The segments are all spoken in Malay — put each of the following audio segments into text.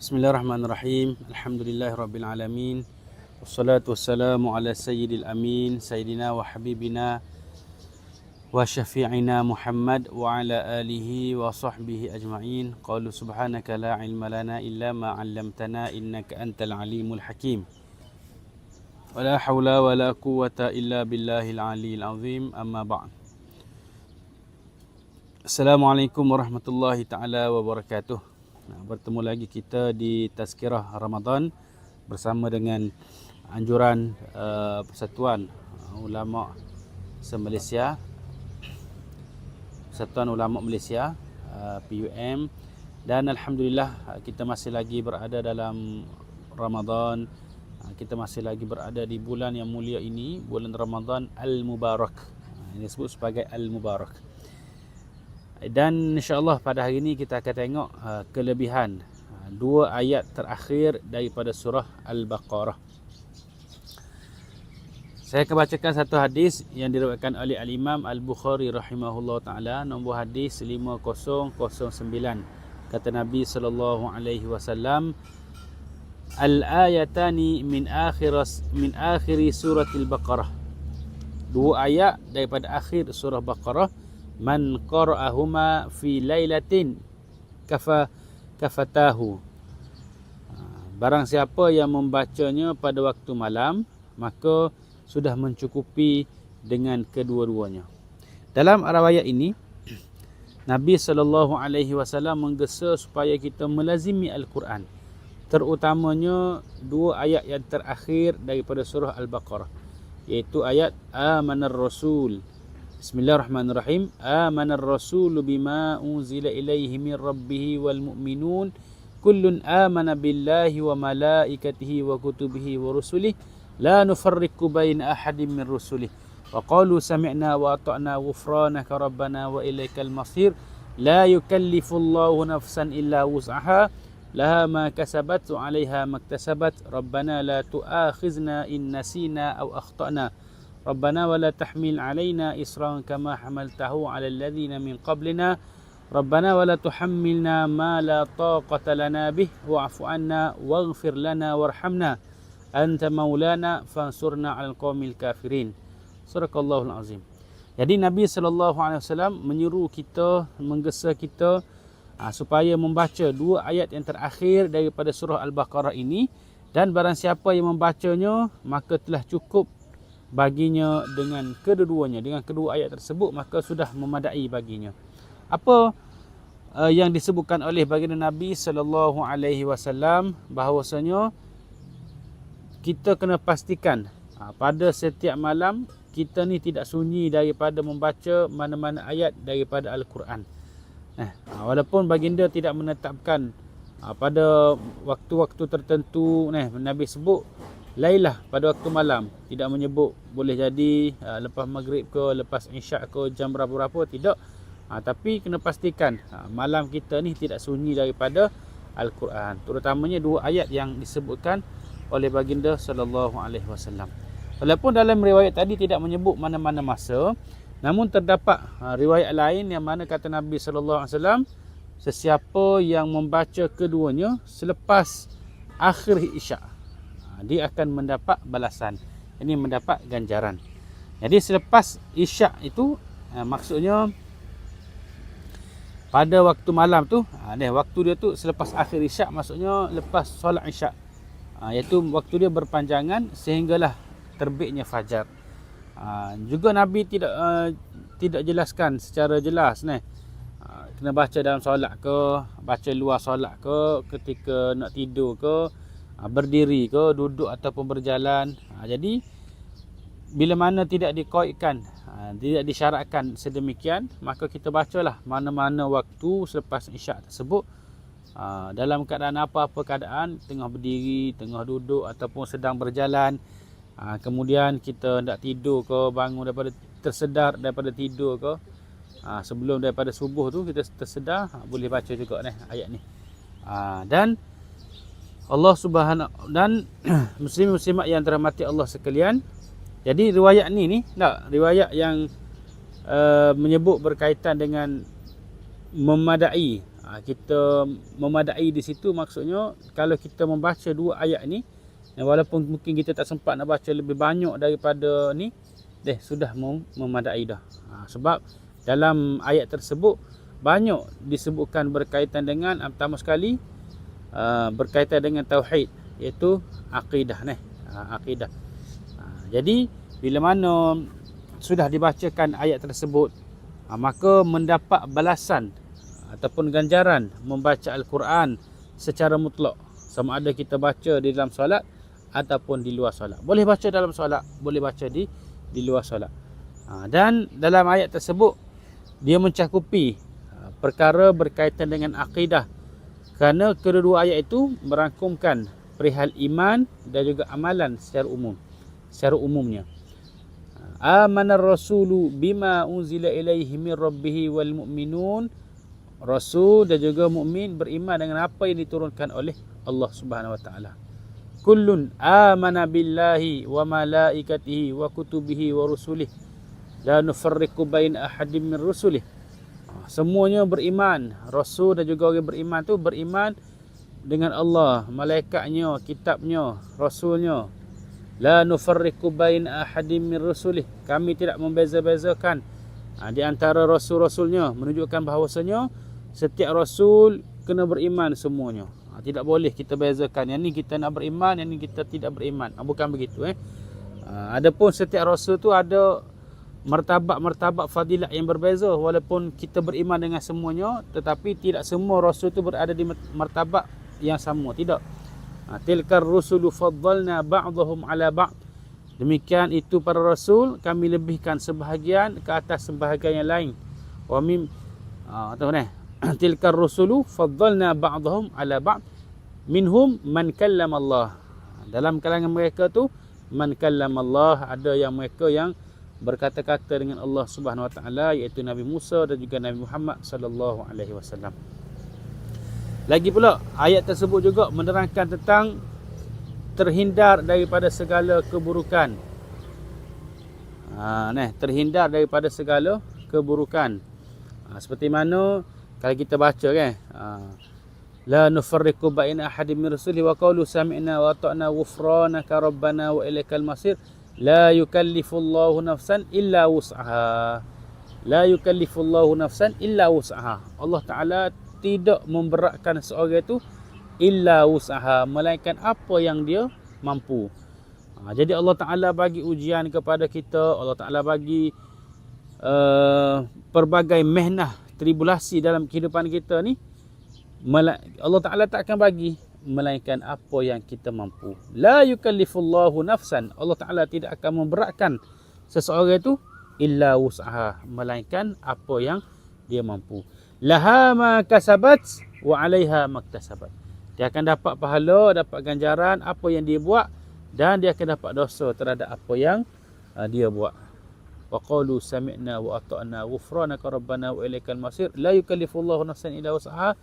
Bismillahirrahmanirrahim. Alhamdulillahirabbilalamin. Wassalatu wassalamu ala sayyidil amin sayyidina wa habibina wa syafi'ina Muhammad wa ala alihi wa sahbihi ajma'in. Qalu subhanaka la ilma lana illa ma 'allamtana innaka antal alimul hakim. Wa la hawla wa la quwwata illa billahil aliyil azim. Amma ba'd. Assalamualaikum warahmatullahi taala wabarakatuh. Bertemu lagi kita di Tazkirah Ramadan bersama dengan anjuran uh, Persatuan Ulama se-Malaysia. Persatuan Ulama Malaysia uh, PUM dan alhamdulillah kita masih lagi berada dalam Ramadan. Uh, kita masih lagi berada di bulan yang mulia ini, bulan Ramadan Al-Mubarak. Uh, ini disebut sebagai Al-Mubarak. Dan insyaAllah pada hari ini kita akan tengok uh, kelebihan uh, dua ayat terakhir daripada surah Al-Baqarah. Saya akan bacakan satu hadis yang diriwayatkan oleh Al-Imam Al-Bukhari rahimahullah taala nombor hadis 5009 kata Nabi sallallahu alaihi wasallam Al-ayatani min akhir min akhiri surah Al-Baqarah. Dua ayat daripada akhir surah Baqarah man qara'ahuma fi lailatin kafa kafatahu. Ha, barang siapa yang membacanya pada waktu malam maka sudah mencukupi dengan kedua-duanya. Dalam riwayat ini Nabi sallallahu alaihi wasallam menggesa supaya kita melazimi al-Quran. Terutamanya dua ayat yang terakhir daripada surah al-Baqarah iaitu ayat amanar rasul Bismillahirrahmanirrahim. Amanar rasulu bima unzila ilaihi min rabbih wal mu'minun. Kullun amana billahi wa malaikatihi wa kutubihi wa rusulih. La nufarriku bain ahadin min rusulih. Wa qalu sami'na wa ata'na ghufranaka rabbana wa ilaikal masir. La yukallifu Allahu nafsan illa wus'aha. Laha ma kasabat wa 'alaiha maktasabat. Rabbana la tu'akhizna in nasina aw akhtana. ربنا ولا تحمل علينا إصرا كما حملته على الذين من قبلنا ربنا ولا تحملنا ما لا طاقة لنا به واعف عنا واغفر لنا وارحمنا أنت مولانا فانصرنا على القوم الكافرين صدق الله العظيم Jadi Nabi sallallahu alaihi wasallam menyuruh kita menggesa kita ha, supaya membaca dua ayat yang terakhir daripada surah Al-Baqarah ini dan barang siapa yang membacanya maka telah cukup baginya dengan kedua-duanya dengan kedua ayat tersebut maka sudah memadai baginya. Apa uh, yang disebutkan oleh baginda Nabi sallallahu alaihi wasallam bahawasanya kita kena pastikan uh, pada setiap malam kita ni tidak sunyi daripada membaca mana-mana ayat daripada al-Quran. Eh uh, walaupun baginda tidak menetapkan uh, pada waktu-waktu tertentu nah Nabi sebut Lailah pada waktu malam. Tidak menyebut boleh jadi uh, lepas maghrib ke lepas isyak ke jam berapa-berapa tidak. Uh, tapi kena pastikan uh, malam kita ni tidak sunyi daripada al-Quran. Terutamanya dua ayat yang disebutkan oleh baginda sallallahu alaihi wasallam. Walaupun dalam riwayat tadi tidak menyebut mana-mana masa namun terdapat uh, riwayat lain yang mana kata Nabi sallallahu alaihi wasallam sesiapa yang membaca keduanya selepas akhir isyak dia akan mendapat balasan. Ini mendapat ganjaran. Jadi selepas isyak itu uh, maksudnya pada waktu malam tu, uh, ni waktu dia tu selepas akhir isyak maksudnya lepas solat isyak. Uh, iaitu waktu dia berpanjangan sehinggalah terbitnya fajar. Uh, juga Nabi tidak uh, tidak jelaskan secara jelas ni. Kena baca dalam solat ke, baca luar solat ke, ketika nak tidur ke, berdiri ke duduk ataupun berjalan. Ha, jadi bila mana tidak dikoitkan ha, tidak disyaratkan sedemikian maka kita bacalah mana-mana waktu selepas isyak tersebut. Dalam keadaan apa-apa keadaan tengah berdiri tengah duduk ataupun sedang berjalan kemudian kita hendak tidur ke bangun daripada tersedar daripada tidur ke sebelum daripada subuh tu kita tersedar boleh baca juga ni ayat ni. Dan Allah Subhanahu dan muslim muslimat yang terhormati Allah sekalian. Jadi riwayat ni ni tak riwayat yang uh, menyebut berkaitan dengan memadai Ha, kita memadai di situ maksudnya kalau kita membaca dua ayat ni walaupun mungkin kita tak sempat nak baca lebih banyak daripada ni deh sudah mem memadai dah. Ha, sebab dalam ayat tersebut banyak disebutkan berkaitan dengan pertama sekali uh, berkaitan dengan tauhid iaitu akidah ni. Akidah. Ha, jadi bila mana sudah dibacakan ayat tersebut maka mendapat balasan ataupun ganjaran membaca al-Quran secara mutlak sama ada kita baca di dalam solat ataupun di luar solat. Boleh baca dalam solat, boleh baca di di luar solat. Dan dalam ayat tersebut dia mencakupi perkara berkaitan dengan akidah. Kerana kedua-dua ayat itu merangkumkan perihal iman dan juga amalan secara umum. Secara umumnya. Amanar rasulu bima unzila ilaihi min rabbih wal mu'minun. Rasul dan juga mukmin beriman dengan apa yang diturunkan oleh Allah Subhanahu wa taala kullun amana billahi wa malaikatihi wa kutubihi wa rusulih la nufarriqu bain ahadin min rusulih ha, semuanya beriman. Rasul dan juga orang beriman tu beriman dengan Allah malaikatnya kitabnya rasulnya. La nufarriqu bain ahadin min rusulih. Kami tidak membeza-bezakan ha, di antara rasul-rasulnya menunjukkan bahawasanya setiap rasul kena beriman semuanya. Tidak boleh kita bezakan. Yang ni kita nak beriman yang ni kita tidak beriman. Ha, bukan begitu eh. Ha, adapun setiap rasul tu ada martabat-martabat fadilat yang berbeza walaupun kita beriman dengan semuanya tetapi tidak semua rasul tu berada di martabat yang sama tidak. Ha, tilkar rusulu faddalna ba'dhum ala ba'd. Demikian itu para rasul kami lebihkan sebahagian ke atas sebahagian yang lain. Wa mim tahu ni. Tilkar rusulu faddalna ba'dhum ala ba'd. Minhum man kallama Allah. Dalam kalangan mereka tu man kallama Allah ada yang mereka yang berkata-kata dengan Allah Subhanahu Wa Taala iaitu Nabi Musa dan juga Nabi Muhammad sallallahu alaihi wasallam. Lagi pula ayat tersebut juga menerangkan tentang terhindar daripada segala keburukan. Ha, nah, terhindar daripada segala keburukan. Ha, seperti mana kalau kita baca kan. Ha, La nufarriqu baina ahadin min rusuli wa qawlu sami'na wa ata'na ghufranaka rabbana wa ilaikal masir. La yukallifu Allahu nafsan illa wus'aha. La yukallifu Allahu nafsan illa wus'aha. Allah Taala tidak memberatkan seorang itu illa wus'aha, melainkan apa yang dia mampu. Ha, jadi Allah Taala bagi ujian kepada kita, Allah Taala bagi uh, pelbagai mehnah, tribulasi dalam kehidupan kita ni Allah Taala tak akan bagi melainkan apa yang kita mampu. La yukallifullahu nafsan. Allah Taala tidak akan memberatkan seseorang itu illa wus'aha melainkan apa yang dia mampu. Laha ma kasabat wa 'alaiha maktasabat. Dia akan dapat pahala, dapat ganjaran apa yang dia buat dan dia akan dapat dosa terhadap apa yang uh, dia buat. Wa qalu sami'na wa ata'na ghufranaka rabbana wa ilaikal masir. La yukallifullahu nafsan illa wus'aha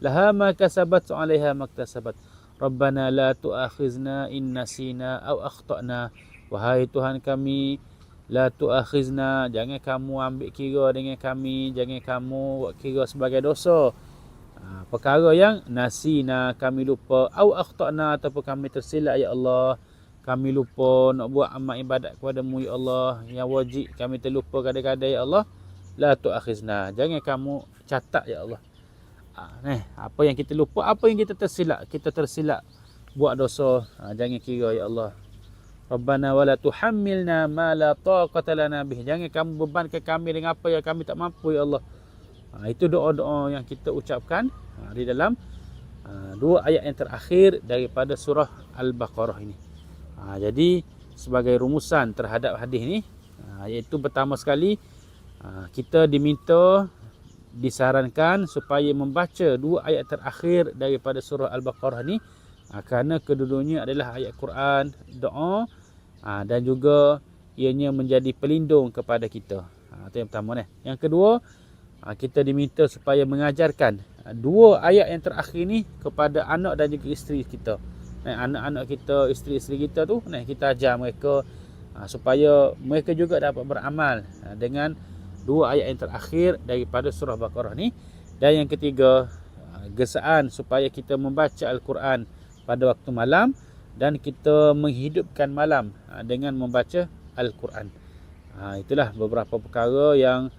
laha ma kasabat alaiha maktasabat rabbana la tuakhizna in nasina aw akhtana wahai tuhan kami la tuakhizna jangan kamu ambil kira dengan kami. Jangan kamu buat kira sebagai dosa. Ha, perkara yang nasina kami lupa aw akhtana ataupun kami tersilap ya Allah. Kami lupa nak buat amal ibadat kepada-Mu ya Allah. Yang wajib kami terlupa kadang-kadang ya Allah. La tuakhizna. Jangan kamu catat ya Allah Eh, apa yang kita lupa, apa yang kita tersilap, kita tersilap buat dosa, ha, jangan kira ya Allah. Rabbana wala tuhammilna ma la taqata lana bih. Jangan kamu bebankan kami dengan apa yang kami tak mampu ya Allah. Ha, itu doa-doa yang kita ucapkan ha, di dalam ha, dua ayat yang terakhir daripada surah Al-Baqarah ini. Ha, jadi sebagai rumusan terhadap hadis ini, ha, iaitu pertama sekali ha, kita diminta disarankan supaya membaca dua ayat terakhir daripada surah Al-Baqarah ni ha, kerana kedua-duanya adalah ayat Quran, doa ha, dan juga ianya menjadi pelindung kepada kita. Ha, itu yang pertama ni. Yang kedua, ha, kita diminta supaya mengajarkan dua ayat yang terakhir ni kepada anak dan juga isteri kita. Anak-anak kita, isteri-isteri kita tu, kita ajar mereka ha, supaya mereka juga dapat beramal ha, dengan dua ayat yang terakhir daripada surah Baqarah ni dan yang ketiga gesaan supaya kita membaca Al-Quran pada waktu malam dan kita menghidupkan malam ha, dengan membaca Al-Quran. Ha, itulah beberapa perkara yang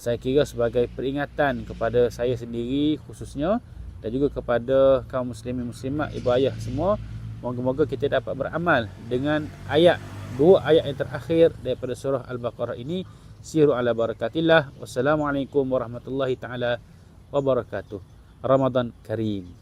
saya kira sebagai peringatan kepada saya sendiri khususnya dan juga kepada kaum muslimin muslimat ibu ayah semua moga-moga kita dapat beramal dengan ayat dua ayat yang terakhir daripada surah Al-Baqarah ini siru ala barakatillah wassalamualaikum warahmatullahi taala wabarakatuh Ramadan Karim.